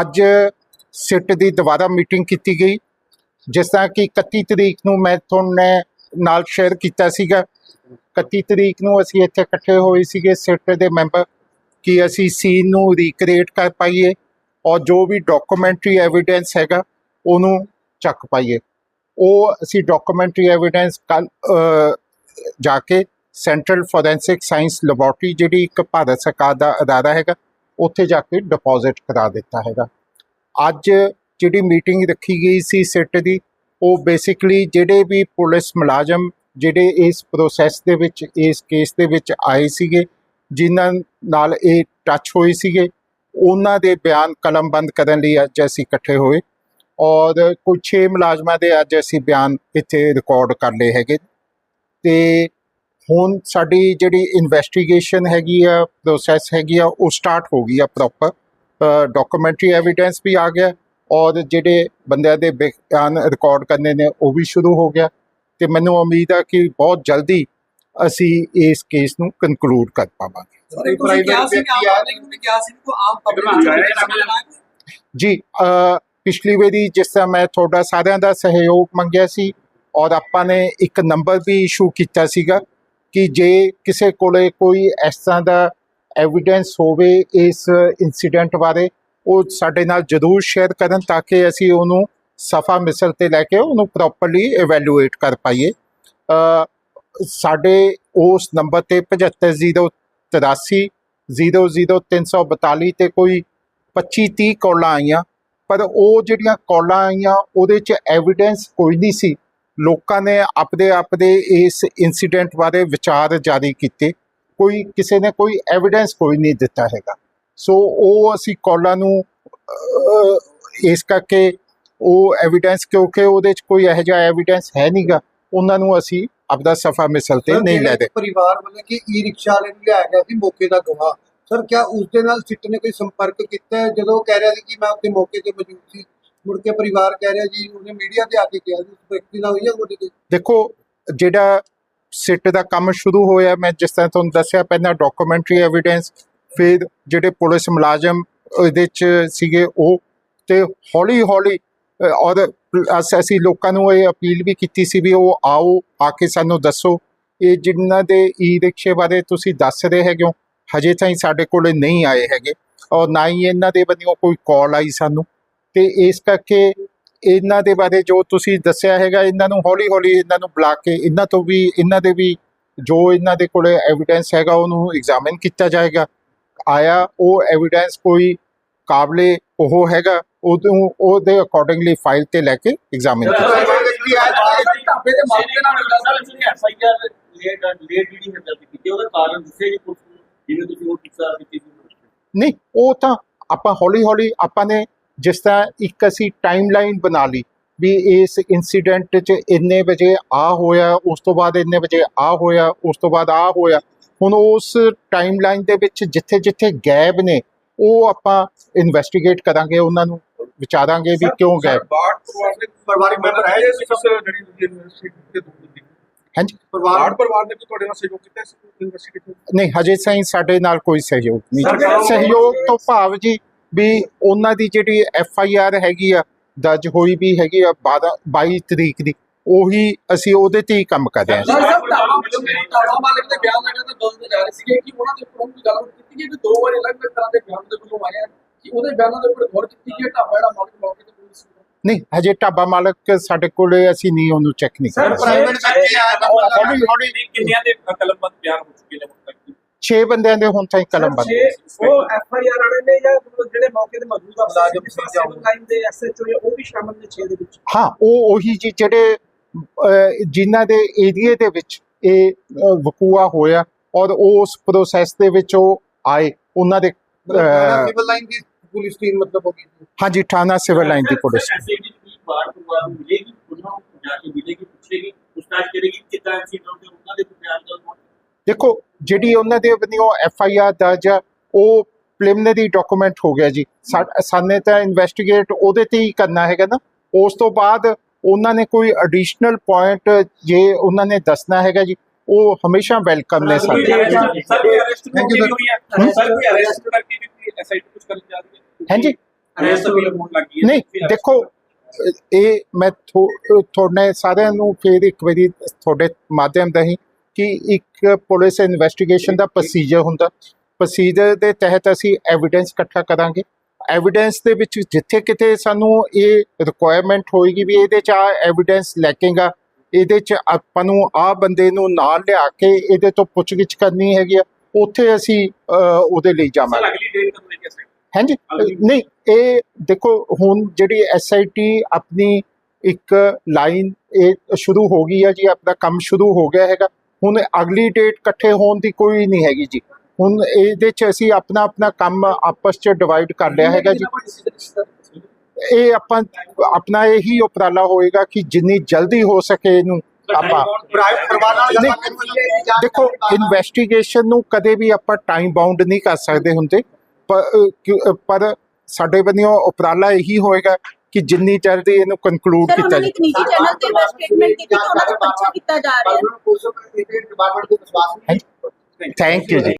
ਅੱਜ ਸਿੱਟ ਦੀ ਦੁਬਾਰਾ ਮੀਟਿੰਗ ਕੀਤੀ ਗਈ। ਜਿਸ ਤਰ੍ਹਾਂ ਕਿ 31 ਤਰੀਕ ਨੂੰ ਮੈਂ ਤੁਹਾਨੂੰ ਨਾਲ ਸ਼ੇਅਰ ਕੀਤਾ ਸੀਗਾ। 31 ਤਰੀਕ ਨੂੰ ਅਸੀਂ ਇੱਥੇ ਇਕੱਠੇ ਹੋਏ ਸੀਗੇ ਸਿੱਟ ਦੇ ਮੈਂਬਰ ਕਿ ਅਸੀਂ ਸੀਨ ਨੂੰ ਰੀਕ੍ਰੀਏਟ ਕਰ ਪਾਈਏ ਔਰ ਜੋ ਵੀ ਡਾਕੂਮੈਂਟਰੀ ਐਵੀਡੈਂਸ ਹੈਗਾ ਉਹਨੂੰ ਚੱਕ ਪਾਈਏ। ਉਹ ਅਸੀਂ ਡਾਕੂਮੈਂਟਰੀ ਐਵੀਡੈਂਸ ਕੱਲ ਜਾ ਕੇ ਸੈਂਟਰਲ ਫੋਰੈਂਸਿਕ ਸਾਇੰਸ ਲੈਬੋਰਟਰੀ ਜਿਹੜੀ ਇੱਕ ਭਾਰਤ ਸਰਕਾਰ ਦਾ ਅਦਾਰਾ ਹੈਗਾ ਉੱਥੇ ਜਾ ਕੇ ਡਿਪੋਜ਼ਿਟ ਕਰਾ ਦਿੱਤਾ ਹੈਗਾ। ਅੱਜ ਜਿਹੜੀ ਮੀਟਿੰਗ ਰੱਖੀ ਗਈ ਸੀ ਸਿੱਟ ਦੀ, ਉਹ ਬੇਸਿਕਲੀ ਜਿਹੜੇ ਵੀ ਪੁਲਿਸ ਮੁਲਾਜ਼ਮ ਜਿਹੜੇ ਇਸ ਪ੍ਰੋਸੈਸ ਦੇ ਵਿੱਚ, ਇਸ ਕੇਸ ਦੇ ਵਿੱਚ ਆਏ ਸੀਗੇ, ਜਿਨ੍ਹਾਂ ਨਾਲ ਇਹ ਟੱਚ ਹੋਏ ਸੀਗੇ, ਉਹਨਾਂ ਦੇ ਬਿਆਨ ਕਲਮਬੰਦ ਕਰਨ ਲਈ ਅੱਜ ਅਸੀਂ ਇਕੱਠੇ ਹੋਏ ਔਰ ਕੁਝ 6 ਮੁਲਾਜ਼ਮਾਂ ਦੇ ਅੱਜ ਅਸੀਂ ਬਿਆਨ ਇੱਥੇ ਰਿਕਾਰਡ ਕਰ ਲਏ ਹੈਗੇ। ਤੇ ਹੁਣ ਸਾਡੀ ਜਿਹੜੀ ਇਨਵੈਸਟੀਗੇਸ਼ਨ ਹੈਗੀ ਆ ਪ੍ਰੋਸੈਸ ਹੈਗੀ ਆ ਉਹ ਸਟਾਰਟ ਹੋ ਗਈ ਆ ਪ੍ਰੋਪਰ ਡਾਕੂਮੈਂਟਰੀ ਐਵੀਡੈਂਸ ਵੀ ਆ ਗਿਆ ਔਰ ਜਿਹੜੇ ਬੰਦਿਆਂ ਦੇ ਬਿਆਨ ਰਿਕਾਰਡ ਕਰਨੇ ਨੇ ਉਹ ਵੀ ਸ਼ੁਰੂ ਹੋ ਗਿਆ। ਤੇ ਮੈਨੂੰ ਉਮੀਦ ਆ ਕਿ ਬਹੁਤ ਜਲਦੀ ਅਸੀਂ ਇਸ ਕੇਸ ਨੂੰ ਕਨਕਲੂਡ ਕਰ ਪਾਵਾਂਗੇ। ਜੀ ਪਿਛਲੀ ਵਾਰੀ ਜਿਸ ਤਰ੍ਹਾਂ ਮੈਂ ਤੁਹਾਡਾ ਸਾਰਿਆਂ ਦਾ ਸਹਿਯੋਗ ਮੰਗਿਆ ਸੀ ਔਰ ਆਪਾਂ ਨੇ ਇੱਕ ਨੰਬਰ ਵੀ ਇਸ਼ੂ ਕੀਤਾ ਸੀਗਾ। ਕਿ ਜੇ ਕਿਸੇ ਕੋਲੇ ਕੋਈ ਇਸ ਤਰ੍ਹਾਂ ਦਾ ਐਵੀਡੈਂਸ ਹੋਵੇ ਇਸ ਇਨਸੀਡੈਂਟ ਬਾਰੇ, ਉਹ ਸਾਡੇ ਨਾਲ ਜ਼ਰੂਰ ਸ਼ੇਅਰ ਕਰਨ ਤਾਂ ਕਿ ਅਸੀਂ ਉਹਨੂੰ ਸਫਾ ਮਿਸਲ ਤੇ ਲੈ ਕੇ ਉਹਨੂੰ ਪ੍ਰੋਪਰਲੀ ਇਵੈਲੂਏਟ ਕਰ ਪਾਈਏ। ਸਾਡੇ ਉਸ ਨੰਬਰ ਤੇ 7503 00342 ਤੇ ਕੋਈ 25 30 ਕਾਲਾਂ ਆਈਆਂ, ਪਰ ਉਹ ਜਿਹੜੀਆਂ ਕਾਲਾਂ ਆਈਆਂ ਉਹਦੇ 'ਚ ਐਵੀਡੈਂਸ ਕੋਈ ਨਹੀਂ ਸੀ। ਲੋਕਾਂ ਨੇ ਆਪਦੇ ਆਪਦੇ ਇਸ ਇਨਸੀਡੈਂਟ ਬਾਰੇ ਵਿਚਾਰ ਜਾਰੀ ਕੀਤੇ। ਕੋਈ ਕਿਸੇ ਨੇ ਕੋਈ ਐਵੀਡੈਂਸ ਕੋਈ ਨਹੀਂ ਦਿੱਤਾ ਹੈਗਾ। ਸੋ ਉਹ ਅਸੀਂ ਕਾਲਾਂ ਨੂੰ ਇਸ ਕਰਕੇ ਉਹ ਐਵੀਡੈਂਸ ਕਿਉਂਕਿ ਉਹਦੇ 'ਚ ਕੋਈ ਇਹੋ ਜਿਹਾ ਐਵੀਡੈਂਸ ਹੈ ਨਹੀਂਗਾ। ਉਹਨਾਂ ਨੂੰ ਅਸੀਂ ਆਪਦਾ ਸਫਾ ਮਿਸਲ ਤੇ ਨਹੀਂ ਲੈ ਦੇ ਪਰਿਵਾਰ ਵੱਲੋਂ ਕਿ ਈ ਰਿਕਸ਼ਾ ਵਾਲੇ ਨੂੰ ਲਿਆਇਆ ਗਿਆ ਸੀ ਮੌਕੇ ਦਾ ਗਵਾਹ ਸਰ ਕਿਆ ਉਸ ਦੇ ਨਾਲ ਸਿੱਟ ਨੇ ਕੋਈ ਸੰਪਰਕ ਕੀਤਾ ਜਦੋਂ ਕਹਿ ਰਿਹਾ ਸੀ ਕਿ ਮੈਂ ਉੱਥੇ ਮੌਕੇ ਤੇ ਮੌਜੂਦ ਸੀ। ਮੁੜ ਕੇ ਪਰਿਵਾਰ ਕਹਿ ਰਿਹਾ ਜੀ, ਉਹਨੇ ਮੀਡੀਆ ਤੇ ਆ ਕੇ ਕਿਹਾ ਸੀ ਵਿਅਕਤੀ ਨਾਲ ਹੋਈ ਹੈ ਤੁਹਾਡੀ ਕੋਈ? ਦੇਖੋ, ਜਿਹੜਾ ਸਿੱਟ ਦਾ ਕੰਮ ਸ਼ੁਰੂ ਹੋਇਆ, ਮੈਂ ਜਿਸ ਤਰ੍ਹਾਂ ਤੁਹਾਨੂੰ ਦੱਸਿਆ, ਪਹਿਲਾਂ ਡਾਕੂਮੈਂਟਰੀ ਐਵੀਡੈਂਸ ਫਿਰ ਜਿਹੜੇ ਪੁਲਿਸ ਮੁਲਾਜ਼ਮ ਇਹਦੇ ਚ ਸੀਗੇ, ਉਹ ਤੇ ਹੌਲੀ ਹੌਲੀ ਔਰ ਅਸ- ਅਸੀਂ ਲੋਕਾਂ ਨੂੰ ਇਹ ਅਪੀਲ ਵੀ ਕੀਤੀ ਸੀ ਵੀ ਉਹ ਆਓ, ਆ ਕੇ ਸਾਨੂੰ ਦੱਸੋ। ਇਹ ਜਿਨ੍ਹਾਂ ਦੇ ਈ ਰਿਕਸ਼ੇ ਬਾਰੇ ਤੁਸੀਂ ਦੱਸ ਰਹੇ ਹੈਗੇ ਹੋ, ਹਜੇ ਤਾਈਂ ਸਾਡੇ ਕੋਲੇ ਨਹੀਂ ਆਏ ਹੈਗੇ, ਔਰ ਨਾ ਹੀ ਇਹਨਾਂ ਦੇ ਵੱਲੋਂ ਕੋਈ ਕਾਲ ਆਈ ਸਾਨੂੰ। ਤੇ ਇਸ ਕਰਕੇ ਇਹਨਾਂ ਦੇ ਬਾਰੇ ਜੋ ਤੁਸੀਂ ਦੱਸਿਆ ਹੈਗਾ ਇਹਨਾਂ ਨੂੰ ਹੌਲੀ ਹੌਲੀ ਇਹਨਾਂ ਨੂੰ ਬੁਲਾ ਕੇ ਇਹਨਾਂ ਤੋਂ ਵੀ ਇਹਨਾਂ ਦੇ ਵੀ ਜੋ ਇਹਨਾਂ ਦੇ ਕੋਲੇ ਐਵੀਡੈਂਸ ਹੈਗਾ ਉਹਨੂੰ ਐਗਜ਼ਾਮਿਨ ਕੀਤਾ ਜਾਏਗਾ ਆਇਆ ਉਹ ਐਵੀਡੈਂਸ ਕੋਈ ਕਾਬਲੇ ਉਹ ਹੈਗਾ ਉਹਨੂੰ ਉਹਦੇ ਅਕੋਰਡਿੰਗਲੀ ਫਾਈਲ ਤੇ ਲੈ ਕੇ ਐਗਜ਼ਾਮਿਨ ਨਹੀਂ ਉਹ ਤਾਂ ਆਪਾਂ ਹੌਲੀ ਹੌਲੀ ਆਪਾਂ ਨੇ ਜਿਸ ਤਰ੍ਹਾਂ ਇੱਕ ਅਸੀਂ ਟਾਈਮਲਾਈਨ ਬਣਾ ਲਈ ਵੀ ਇਸ ਇਨਸੀਡੈਂਟ 'ਚ ਇੰਨੇ ਵਜੇ ਆ ਹੋਇਆ ਉਸ ਤੋਂ ਬਾਅਦ ਇੰਨੇ ਵਜੇ ਆ ਹੋਇਆ ਉਸ ਤੋਂ ਬਾਅਦ ਆ ਹੋਇਆ। ਹੁਣ ਉਸ ਟਾਈਮਲਾਈਨ ਦੇ ਵਿੱਚ ਜਿੱਥੇ ਜਿੱਥੇ ਗੈਪ ਨੇ ਉਹ ਆਪਾਂ ਇਨਵੈਸਟੀਗੇਟ ਕਰਾਂਗੇ ਉਹਨਾਂ ਨੂੰ ਵਿਚਾਰਾਂਗੇ ਵੀ ਕਿਉਂ ਗੈਪ ਬਾੜ ਪਰਿਵਾਰ ਦੇ ਪਰਿਵਾਰਿਕ ਮੈਂਬਰ ਹੈ ਜੀ ਸਰ ਜਿਹੜੀ ਤੁਸੀਂ ਯੂਨੀਵਰਸਿਟੀ ਦੇ ਦੂਰ ਦੀ ਹਾਂਜੀ? ਪਰਿਵਾਰ ਬਾੜ ਪਰਿਵਾਰ ਨੇ ਵੀ ਤੁਹਾਡੇ ਨਾਲ ਸਹਿਯੋਗ ਕੀਤਾ ਇਸ ਯੂਨੀਵਰਸਿਟੀ ਨਹੀਂ ਹਜੇ ਸਾਈਂ ਸਾਡੇ ਨਾਲ ਕੋਈ ਸਹਿਯੋਗ ਨਹੀਂ ਸਹਿਯੋਗ ਤੋਂ ਭਾਵ ਜੀ ਵੀ ਉਹਨਾਂ ਦੀ ਜਿਹੜੀ ਐਫ ਆਈ ਆਰ ਹੈਗੀ ਆ ਦਰਜ ਹੋਈ ਵੀ ਹੈਗੀ ਆ 12 22 ਤਰੀਕ ਦੀ ਉਹੀ ਅਸੀਂ ਉਹਦੇ ਤੇ ਹੀ ਕੰਮ ਕਰ ਰਹੇ ਹਾਂ। ਸਰ ਸਰ ਢਾਬਾ ਮਾਲਕ ਢਾਬਾ ਮਾਲਕ ਦੇ ਬਿਆਨ ਲੈਣ ਦਾ ਦੋਸਤ ਜਾ ਰਹੇ ਸੀਗੇ ਕਿ ਉਹਨਾਂ ਦੇ ਉੱਪਰ ਕੋਈ ਗੱਲਬਾਤ ਕੀਤੀ ਗਈ ਕਿ ਦੋ ਵਾਰੀ ਅਲੱਗ-ਅਲੱਗ ਤਰ੍ਹਾਂ ਦੇ ਬਿਆਨ ਦੇ ਵੱਲੋਂ ਆਏ ਆ? ਕਿ ਉਹਦੇ ਬਿਆਨਾਂ ਦੇ ਉੱਪਰ ਗੌਰ ਕੀਤੀ ਗਈ ਹੈ? ਢਾਬਾ ਜਿਹੜਾ ਮਾਲਕ ਮੌਕੇ ਤੇ ਪੁਲਿਸ ਨੂੰ? ਨਹੀਂ ਹਜੇ ਢਾਬਾ ਮਾਲਕ ਸਾਡੇ ਕੋਲੇ ਅਸੀਂ ਨਹੀਂ ਉਹਨੂੰ ਚੈੱਕ ਨਹੀਂ ਸਰ, ਕਰ private sector ਆ, ਹੌਲੀ ਹੌਲੀ। ਕਿੰਨਿਆਂ ਦੇ ਕਲਮਬੰਦ ਬਿਆਨ ਹੋ ਚੁੱਕੇ ਨੇ? 6 ਬੰਦਿਆਂ ਦੇ ਹੁਣ ਤਾਈਂ ਕਲਮ ਬੰਦ ਉਹ ਐਫ ਆਈ ਆਰ ਵਾਲੇ ਨੇ ਜਾਂ ਜਿਹੜੇ ਮੌਕੇ ਤੇ ਮੌਜੂਦ ਆ ਮੁਲਾਜ਼ਮ ਸੀ ਸਿਵਲ ਲਾਈਨ ਦੇ ਐਸ ਐਚ ਓ ਉਹ ਵੀ ਸ਼ਾਮਲ ਨੇ 6 ਦੇ ਵਿੱਚ? ਹਾਂ ਉਹ ਉਹੀ ਜੀ ਜਿਹੜੇ ਜਿਨ੍ਹਾਂ ਦੇ ਏਰੀਏ ਦੇ ਵਿੱਚ ਇਹ ਵਕੂਆ ਹੋਇਆ ਔਰ ਉਸ ਪ੍ਰੋਸੈਸ ਦੇ ਵਿੱਚ ਉਹ ਆਏ ਉਹਨਾਂ ਦੇ ਅਹ, ਸਿਵਲ ਲਾਈਨ ਦੀ ਪੁਲਿਸ ਟੀਮ ਮਤਲਬ ਹੋ ਗਈ ਸੀ। ਹਾਂਜੀ ਥਾਣਾ ਸਿਵਲ ਲਾਈਨ ਦੀ ਪੁਲਿਸ। ਐਸੇ ਵੀ ਕੋਈ ਬਾੜ ਪਰਿਵਾਰ ਨੂੰ ਮਿਲੇਗੀ ਉਹਨਾਂ ਨੂੰ ਜਾ ਕੇ ਮਿਲੇਗੀ ਪੁੱਛੇਗੀ ਪੁੱਛਤਾਛ ਕਰੇਗੀ ਕਿੱਦਾਂ ਸੀ ਲੋਕ ਉਹਨਾਂ ਦੇ ਬਿਆਨ ਦਾ ਦੇਖੋ ਜਿਹੜੀ ਉਹਨਾਂ ਦੇ ਵੱਲੋਂ ਐਫ ਆਈ ਆਰ ਦਰਜ ਉਹ ਪ੍ਰੀਲਿਮਿਨਰੀ ਡਾਕੂਮੈਂਟ ਹੋ ਗਿਆ ਜੀ। ਸਾਨੇ ਤਾਂ ਇਨਵੈਸਟੀਗੇਟ ਉਹਦੇ ਤੇ ਹੀ ਕਰਨਾ ਹੈਗਾ ਨਾ। ਉਸ ਤੋਂ ਬਾਅਦ ਉਹਨਾਂ ਨੇ ਕੋਈ ਐਡੀਸ਼ਨਲ ਪੁਆਇੰਟ ਜੇ ਉਹਨਾਂ ਨੇ ਦੱਸਣਾ ਹੈਗਾ ਜੀ ਉਹ ਹਮੇਸ਼ਾ ਵੈਲਕਮ ਨੇ ਸਾਡੇ। ਸਰ ਕੋਈ ਅਰੈਸਟ. ਹੋਈ ਹੈ ਸਰ ਕੋਈ ਅਰੈਸਟ ਕਰਕੇ ਵੀ ਕੋਈ ਐਸਆਈਟੀ ਕੁਝ ਕਰਨ ਜਾ ਰਹੀ ਹੈ ਹਾਂਜੀ। ਅਰੈਸਟ ਵੀ ਹੋਣ ਲੱਗੀ ਹੈ। ਨਹੀਂ ਦੇਖੋ ਇਹ ਮੈਂ ਤੁਹਾਡੇ ਸਾਰਿਆਂ ਨੂੰ ਫੇਰ ਇੱਕ ਵਾਰੀ ਤੁਹਾਡੇ ਮਾਧਿਅਮ ਰਾਹੀਂ ਕਿ ਇੱਕ ਪੁਲਿਸ ਇਨਵੈਸਟੀਗੇਸ਼ਨ ਦਾ ਪ੍ਰੋਸੀਜਰ ਹੁੰਦਾ। ਪ੍ਰੋਸੀਜਰ ਦੇ ਤਹਿਤ ਅਸੀਂ ਐਵੀਡੈਂਸ ਇਕੱਠਾ ਕਰਾਂਗੇ। ਐਵੀਡੈਂਸ ਦੇ ਵਿੱਚ ਜਿੱਥੇ ਕਿਤੇ ਸਾਨੂੰ ਇਹ ਰਿਕੁਆਇਰਮੈਂਟ ਹੋਏਗੀ ਵੀ ਇਹਦੇ ਚ ਆ ਐਵੀਡੈਂਸ ਲੈਕੇਗਾ ਇਹਦੇ ਚ ਆਪਾਂ ਨੂੰ ਆ ਬੰਦੇ ਨੂੰ ਨਾਲ ਲਿਆ ਕੇ ਇਹਦੇ ਤੋਂ ਪੁੱਛਗਿੱਛ ਕਰਨੀ ਹੈਗੀ ਆ ਉੱਥੇ ਅਸੀਂ ਉਹਦੇ ਲਈ ਜਾਵਾਂਗੇ। ਅਗਲੀ ਡੇਟ ਕਦੋਂ ਕੇ ਸਕਦੇ ਹਾਂਜੀ ਨਹੀਂ ਇਹ ਦੇਖੋ ਹੁਣ ਜਿਹੜੀ ਐਸਆਈਟੀ ਆਪਣੀ ਇੱਕ ਲਾਈਨ ਇਹ ਸ਼ੁਰੂ ਹੋ ਗਈ ਹੈ ਜੀ ਆਪਣਾ ਕੰਮ ਸ਼ੁਰੂ ਹੋ ਗਿਆ ਹੈਗਾ। ਹੁਣ ਅਗਲੀ ਡੇਟ ਇਕੱਠੇ ਹੋਣ ਦੀ ਕੋਈ ਨਹੀਂ ਹੈਗੀ ਜੀ। ਹੁਣ ਇਹਦੇ ਚ ਅਸੀਂ ਆਪਣਾ ਆਪਣਾ ਕੰਮ ਆਪਸ ਚ ਡਿਵਾਈਡ ਕਰ ਲਿਆ ਹੈਗਾ ਜੀ। ਇਹ ਆਪਾਂ, ਆਪਣਾ ਇਹੀ ਉਪਰਾਲਾ ਹੋਏਗਾ ਕਿ ਜਿੰਨੀ ਜਲਦੀ ਹੋ ਸਕੇ ਇਹਨੂੰ ਆਪਾਂ। ਦੇਖੋ ਇਨਵੈਸਟੀਗੇਸ਼ਨ ਨੂੰ ਕਦੇ ਵੀ ਆਪਾਂ ਟਾਈਮ ਬਾਉਂਡ ਨਹੀਂ ਕਰ ਸਕਦੇ ਹੁੰਦੇ। ਪਰ ਸਾਡੇ ਬੰਨਿਓ ਉਪਰਾਲਾ ਇਹੀ ਹੋਏਗਾ ਕਿ ਜਿੰਨੀ ਜਲਦੀ ਇਹਨੂੰ ਕਨਕਲੂਡ ਸਰ ਕੀਤਾ ਉਹਨਾਂ ਨੇ ਇੱਕ ਨਿੱਜੀ ਚੈਨਲ ਤੇ ਮੈਂ ਸਟੇਟਮੈਂਟ ਕੀਤੀ ਕਿ ਉਹਨਾਂ ਦਾ ਪਰਚਾ ਕੀਤਾ ਜਾ ਰਿਹਾ ਹੈ। ਥੈਂਕ ਯੂ ਜੀ।